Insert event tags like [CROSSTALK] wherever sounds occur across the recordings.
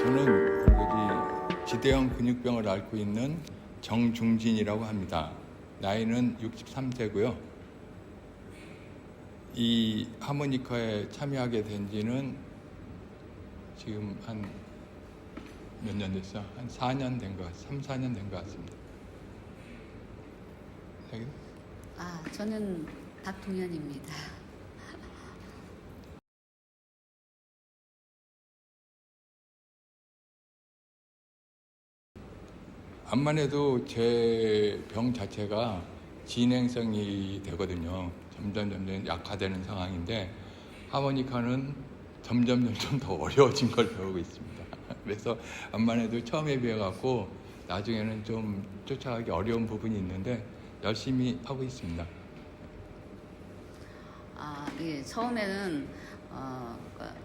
저는 뭐지 지대형 근육병을 앓고 있는 정중진이라고 합니다. 나이는 63세고요. 이 하모니카에 참여하게 된 지는 지금 한 몇 년 됐어? 한 4년 된것 같, 3, 4년 된 것 같습니다. 네, 아, 저는 박동현입니다. 암만 해도 제 병 자체가 진행성이 되거든요. 점점 점점 약화되는 상황인데 하모니카는 점점 점점 더 어려워진 걸 배우고 있습니다. [LAUGHS] 그래서 암만 해도 처음에 비해 갖고 나중에는 좀 쫓아가기 어려운 부분이 있는데 열심히 하고 있습니다. 아, 예, 처음에는 어, 그러니까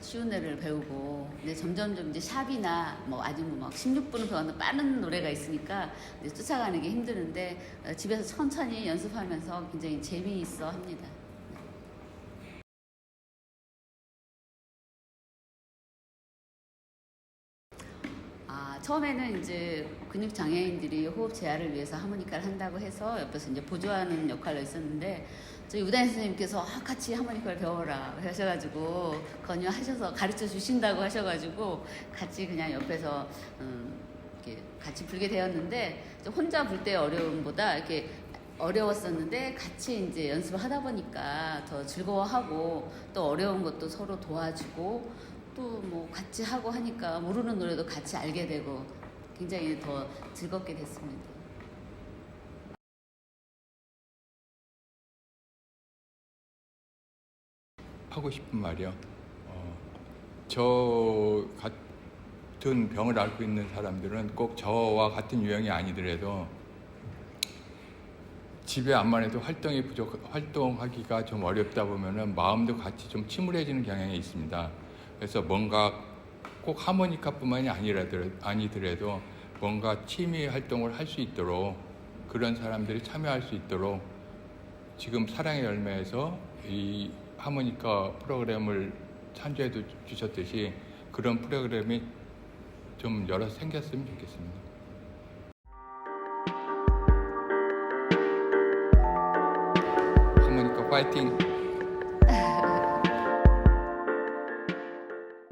쉬운 노래를 배우고 근데 점점점 이제 샵이나 뭐 아주 뭐막 16분을 배우는 빠른 노래가 있으니까 이제 쫓아가는 게 힘드는데 어, 집에서 천천히 연습하면서 굉장히 재미있어 합니다. 아, 처음에는 이제 근육 장애인들이 호흡 재활을 위해서 하모니카를 한다고 해서 옆에서 이제 보조하는 역할로 있었는데 저희 우다인 선생님께서 아, 같이 하모니카를 배워라. 하셔가지고 권유하셔서 가르쳐 주신다고 하셔가지고 같이 그냥 옆에서 음, 이렇게 같이 불게 되었는데 혼자 불 때 어려움보다 이렇게 어려웠었는데 같이 이제 연습을 하다 보니까 더 즐거워하고 또 어려운 것도 서로 도와주고 또 뭐 같이 하고 하니까 모르는 노래도 같이 알게 되고 굉장히 더 즐겁게 됐습니다. 하고 싶은 말이요. 어, 저 같은 병을 앓고 있는 사람들은 꼭 저와 같은 유형이 아니더라도 집에 암만 해도 활동이 부족, 활동하기가 좀 어렵다 보면은 마음도 같이 좀 침울해지는 경향이 있습니다. 그래서 뭔가 꼭 하모니카뿐만이 아니라더, 아니더라도 뭔가 취미 활동을 할 수 있도록 그런 사람들이 참여할 수 있도록 지금 사랑의 열매에서 이 하모니카 프로그램을 참조해 주셨듯이 그런 프로그램이 좀 여러 생겼으면 좋겠습니다. 하모니카 파이팅!